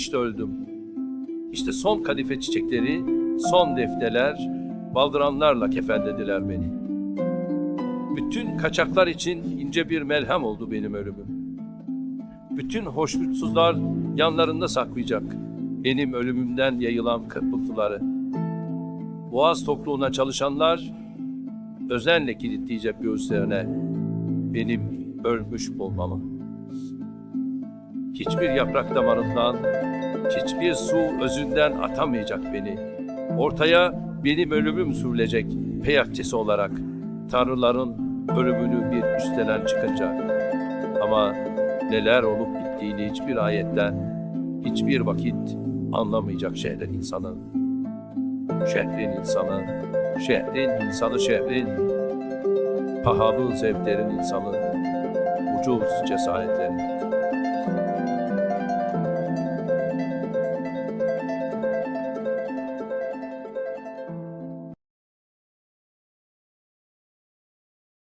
işte öldüm. İşte son kadife çiçekleri, son defneler, baldıranlarla kefenlediler beni. Bütün kaçaklar için ince bir melhem oldu benim ölümüm. Bütün hoşnutsuzlar yanlarında saklayacak benim ölümümden yayılan kırpıntıları. Boğaz tokluğuna çalışanlar özenle kilitleyecek göğüslerine benim ölmüş olmamı. Hiçbir yaprak damarından, hiçbir su özünden atamayacak beni. Ortaya benim ölümüm sürülecek peyakçesi olarak. Tanrıların ölümünü bir üstlenen çıkınca. Ama neler olup bittiğini hiçbir ayetten, hiçbir vakit anlamayacak şehrin insanı. Şehrin insanı, şehrin insanı şehrin, pahalı zevklerin insanı, ucuz cesaretlerin.